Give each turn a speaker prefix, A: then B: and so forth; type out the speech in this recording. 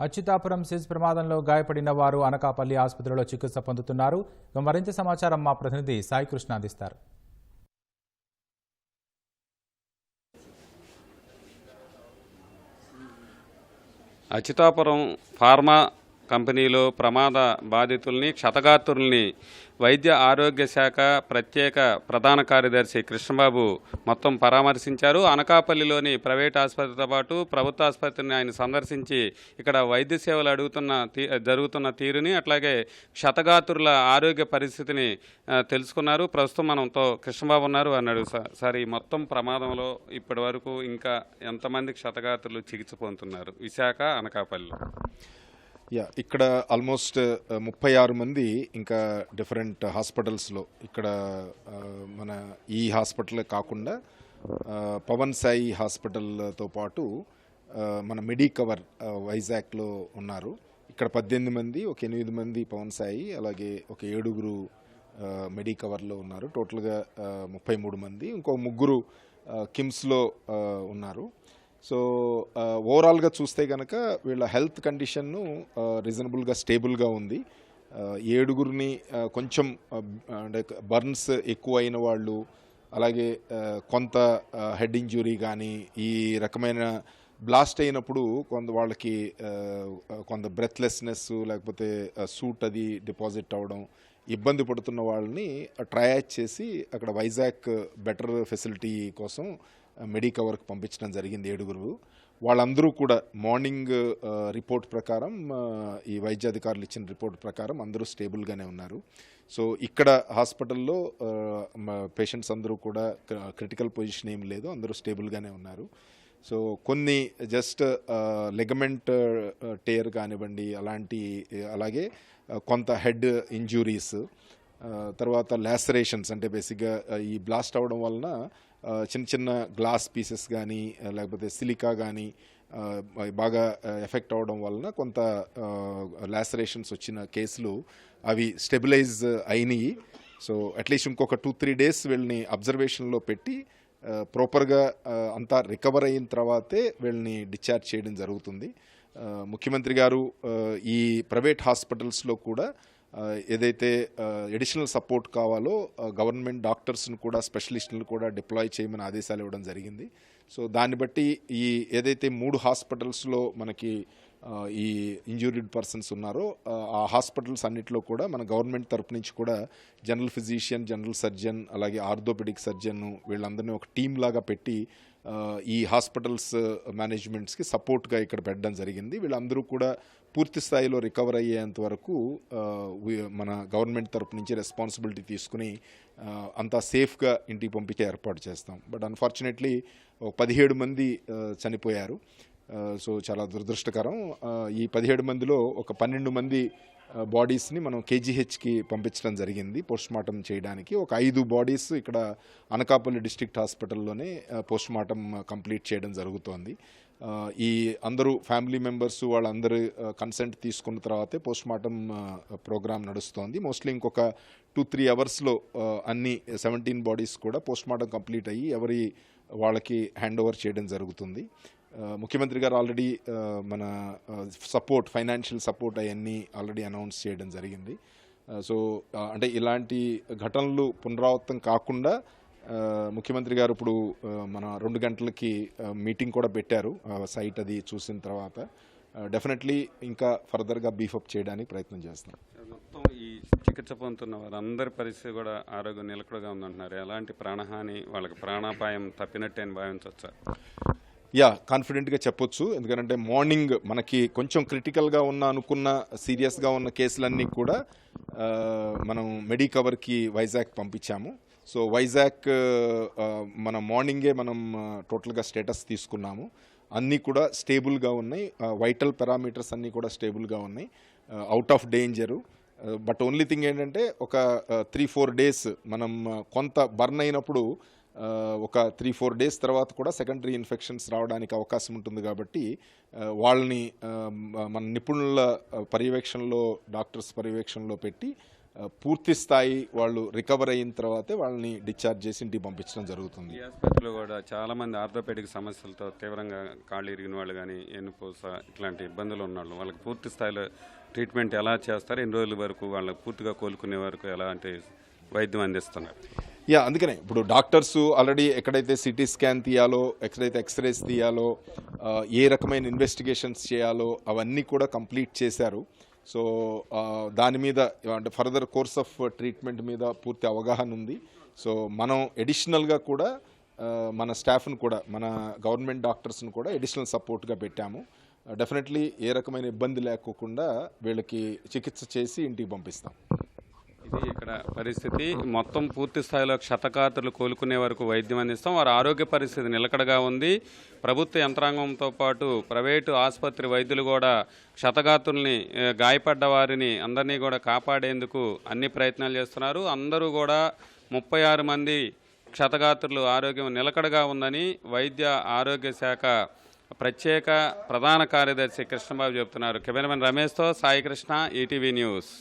A: అచ్యుతాపురం సిజ్ ప్రమాదంలో గాయపడిన వారు అనకాపల్లి ఆసుపత్రిలో చికిత్స పొందుతున్నారు. మరింత సమాచారం మా ప్రతినిధి సాయికృష్ణ అందిస్తారు.
B: అచ్యుతాపురం ఫార్మా కంపెనీలో ప్రమాద బాధితుల్ని క్షతగాత్రుల్ని వైద్య ఆరోగ్య శాఖ ప్రత్యేక ప్రధాన కార్యదర్శి కృష్ణబాబు మొత్తం పరామర్శించారు. అనకాపల్లిలోని ప్రైవేట్ ఆసుపత్రితో పాటు ప్రభుత్వ ఆసుపత్రిని ఆయన సందర్శించి ఇక్కడ వైద్య సేవలు అడుగుతున్న తీ జరుగుతున్న తీరుని అట్లాగే క్షతగాత్రుల ఆరోగ్య పరిస్థితిని తెలుసుకున్నారు. ప్రస్తుతం మనతో కృష్ణబాబు ఉన్నారు అన్నాడు "స- సార్ ఈ మొత్తం ప్రమాదంలో ఇప్పటి వరకు ఇంకా ఎంతమంది క్షతగాత్రులు చికిత్స పొందుతున్నారు? విశాఖ అనకాపల్లిలో
C: యా ఇక్కడ ఆల్మోస్ట్ uh, ముప్పై ఆరు మంది ఇంకా డిఫరెంట్ హాస్పిటల్స్లో ఇక్కడ uh, మన ఈ హాస్పిటల్ కాకుండా uh, పవన్ సాయి హాస్పిటల్తో పాటు మన మెడికవర్ వైజాగ్లో ఉన్నారు. ఇక్కడ పద్దెనిమిది మంది ఒక ఎనిమిది మంది పవన్ సాయి అలాగే ఒక ఏడుగురు మెడికవర్లో ఉన్నారు. టోటల్గా ముప్పై మూడు మంది. ఇంకో ముగ్గురు కిమ్స్లో ఉన్నారు. సో ఓవరాల్గా చూస్తే కనుక వీళ్ళ హెల్త్ కండిషన్ను రీజనబుల్గా స్టేబుల్గా ఉంది. ఏడుగురిని కొంచెం అంటే బర్న్స్ ఎక్కువ అయిన వాళ్ళు అలాగే కొంత హెడ్ ఇంజురీ కానీ ఈ రకమైన బ్లాస్ట్ అయినప్పుడు కొంత వాళ్ళకి కొంత బ్రెత్లెస్నెస్ లేకపోతే సూట్ అది డిపాజిట్ అవ్వడం ఇబ్బంది పడుతున్న వాళ్ళని ట్రయాచ్ చేసి అక్కడ వైజాగ్ బెటర్ ఫెసిలిటీ కోసం మెడికవర్కి పంపించడం జరిగింది ఏడుగురు. వాళ్ళందరూ కూడా మార్నింగ్ రిపోర్ట్ ప్రకారం ఈ వైద్యాధికారులు ఇచ్చిన రిపోర్ట్ ప్రకారం అందరూ స్టేబుల్గానే ఉన్నారు. సో ఇక్కడ హాస్పిటల్లో పేషెంట్స్ అందరూ కూడా క్రిటికల్ పొజిషన్ ఏం లేదు అందరూ స్టేబుల్గానే ఉన్నారు. సో కొన్ని జస్ట్ లెగమెంట్ టేర్ కానివ్వండి అలాంటి అలాగే కొంత హెడ్ ఇంజ్యూరీస్ తర్వాత లాసరేషన్స్ అంటే బేసిక్గా ఈ బ్లాస్ట్ అవ్వడం వలన చిన్న చిన్న గ్లాస్ పీసెస్ కానీ లేకపోతే సిలికా కానీ బాగా ఎఫెక్ట్ అవ్వడం వలన కొంత లాసరేషన్స్ వచ్చిన కేసులు అవి స్టెబిలైజ్ అయినాయి. సో అట్లీస్ట్ ఇంకొక టూ త్రీ డేస్ వీళ్ళని అబ్జర్వేషన్లో పెట్టి ప్రాపర్గా అంతా రికవర్ అయిన తర్వాతే వీళ్ళని డిశ్చార్జ్ చేయడం జరుగుతుంది. ముఖ్యమంత్రి గారు ఈ ప్రైవేట్ హాస్పిటల్స్లో కూడా ఏదైతే ఎడిషనల్ సపోర్ట్ కావాలో గవర్నమెంట్ డాక్టర్స్ను కూడా స్పెషలిస్టులను కూడా డిప్లాయ్ చేయమని ఆదేశాలు ఇవ్వడం జరిగింది. సో దాన్ని బట్టి ఈ ఏదైతే మూడు హాస్పిటల్స్లో మనకి ఈ ఇంజూరిడ్ పర్సన్స్ ఉన్నారో ఆ, హాస్పిటల్స్ అన్నిటిలో కూడా మన గవర్నమెంట్ తరపు నుంచి కూడా జనరల్ ఫిజిషియన్ జనరల్ సర్జన్ అలాగే ఆర్థోపెడిక్ సర్జన్ వీళ్ళందరినీ ఒక టీం లాగా పెట్టి ఈ హాస్పిటల్స్ మేనేజ్మెంట్స్కి సపోర్ట్గా ఇక్కడ పెట్టడం జరిగింది. వీళ్ళందరూ కూడా పూర్తి స్థాయిలో రికవర్ అయ్యేంత వరకు మన గవర్నమెంట్ తరపు నుంచి రెస్పాన్సిబిలిటీ తీసుకుని అంతా సేఫ్గా ఇంటికి పంపించే ఏర్పాటు చేస్తాం. బట్ అన్ఫార్చునేట్లీ పదిహేడు మంది చనిపోయారు. సో చాలా దురదృష్టకరం. ఈ పదిహేడు మందిలో ఒక పన్నెండు మంది బాడీస్ని మనం కేజీహెచ్కి పంపించడం జరిగింది పోస్ట్మార్టం చేయడానికి. ఒక ఐదు బాడీస్ ఇక్కడ అనకాపల్లి డిస్ట్రిక్ట్ హాస్పిటల్లోనే పోస్ట్మార్టం కంప్లీట్ చేయడం జరుగుతోంది. ఈ అందరూ ఫ్యామిలీ మెంబర్స్ వాళ్ళందరూ కన్సెంట్ తీసుకున్న తర్వాతే పోస్ట్మార్టం ప్రోగ్రామ్ నడుస్తోంది. మోస్ట్లీ ఇంకొక టూ త్రీ అవర్స్లో అన్ని సెవెంటీన్ బాడీస్ కూడా పోస్ట్మార్టం కంప్లీట్ అయ్యి ఎవరి వాళ్ళకి హ్యాండ్ ఓవర్ చేయడం జరుగుతుంది. ముఖ్యమంత్రి గారు ఆల్రెడీ మన సపోర్ట్ ఫైనాన్షియల్ సపోర్ట్ అవన్నీ ఆల్రెడీ అనౌన్స్ చేయడం జరిగింది. సో అంటే ఇలాంటి ఘటనలు పునరావృతం కాకుండా ముఖ్యమంత్రి గారు ఇప్పుడు మన రెండు గంటలకి మీటింగ్ కూడా పెట్టారు. సైట్ అది చూసిన తర్వాత డెఫినెట్లీ ఇంకా ఫర్దర్గా బీఫప్ చేయడానికి ప్రయత్నం చేస్తున్నాం.
B: మొత్తం ఈ చికిత్స పొందుతున్న వారందరి పరిస్థితి కూడా ఆరోగ్యం నిలకడగా ఉందంటున్నారు. ఎలాంటి ప్రాణహాని వాళ్ళకి ప్రాణాపాయం తప్పినట్టే అని భావించవచ్చు?
C: యా కాన్ఫిడెంట్గా చెప్పొచ్చు. ఎందుకంటే మార్నింగ్ మనకి కొంచెం క్రిటికల్గా ఉన్న అనుకున్న సీరియస్గా ఉన్న కేసులన్నీ కూడా మనం మెడికవర్కి వైజాగ్ పంపించాము. సో వైజాగ్ మన మార్నింగే మనం టోటల్గా స్టేటస్ తీసుకున్నాము. అన్నీ కూడా స్టేబుల్గా ఉన్నాయి. వైటల్ పారామీటర్స్ అన్నీ కూడా స్టేబుల్గా ఉన్నాయి. Out of danger but only thing ఏంటంటే ఒక త్రీ ఫోర్ డేస్ మనం కొంత బర్న్ అయినప్పుడు ఒక త్రీ ఫోర్ డేస్ తర్వాత కూడా సెకండరీ ఇన్ఫెక్షన్స్ రావడానికి అవకాశం ఉంటుంది కాబట్టి వాళ్ళని మన నిపుణుల పర్యవేక్షణలో డాక్టర్స్ పర్యవేక్షణలో పెట్టి పూర్తి స్థాయి వాళ్ళు రికవర్ అయిన తర్వాతే వాళ్ళని డిశ్చార్జ్ చేసి ఇంటికి పంపించడం జరుగుతుంది.
B: ఈ కూడా చాలా మంది ఆర్థోపెడిక్ సమస్యలతో తీవ్రంగా కాళ్ళు ఇరిగిన వాళ్ళు కానీ ఎన్నుపూస ఇట్లాంటి ఇబ్బందులు ఉన్న వాళ్ళు వాళ్ళకి పూర్తి స్థాయిలో ట్రీట్మెంట్ ఎలా చేస్తారు? ఎన్ని రోజుల వరకు వాళ్ళకి పూర్తిగా కోలుకునే వరకు ఎలాంటి వైద్యం అందిస్తున్నారు?
C: యా అందుకనే. ఇప్పుడు డాక్టర్స్ ఆల్రెడీ ఎక్కడైతే సిటీ స్కాన్ తీయాలో ఎక్కడైతే ఎక్స్రేస్ తీయాలో ఏ రకమైన ఇన్వెస్టిగేషన్స్ చేయాలో అవన్నీ కూడా కంప్లీట్ చేశారు. సో దాని మీద అంటే ఫర్దర్ కోర్స్ ఆఫ్ ట్రీట్మెంట్ మీద పూర్తి అవగాహన ఉంది. సో మనం ఎడిషనల్గా కూడా మన స్టాఫ్ను కూడా మన గవర్నమెంట్ డాక్టర్స్ని కూడా ఎడిషనల్ సపోర్ట్గా పెట్టాము. డెఫినెట్లీ ఏ రకమైన ఇబ్బంది లేకోకుండా వీళ్ళకి చికిత్స చేసి ఇంటికి పంపిస్తాం.
B: ఇది ఇక్కడ పరిస్థితి. మొత్తం పూర్తి స్థాయిలో క్షతగాత్రులు కోలుకునే వరకు వైద్యం అందిస్తాం. వారి ఆరోగ్య పరిస్థితి నిలకడగా ఉంది. ప్రభుత్వ యంత్రాంగంతో పాటు ప్రైవేటు ఆసుపత్రి వైద్యులు కూడా క్షతగాత్రుల్ని ఏ, గాయపడ్డ వారిని అందరినీ కూడా కాపాడేందుకు అన్ని ప్రయత్నాలు చేస్తున్నారు. అందరూ కూడా ముప్పై ఆరు మంది క్షతగాత్రులు ఆరోగ్యం నిలకడగా ఉందని వైద్య ఆరోగ్య శాఖ ప్రత్యేక ప్రధాన కార్యదర్శి కృష్ణబాబు చెబుతున్నారు. కెమెరామెన్ రమేష్తో సాయి కృష్ణ ఈటీవీ న్యూస్.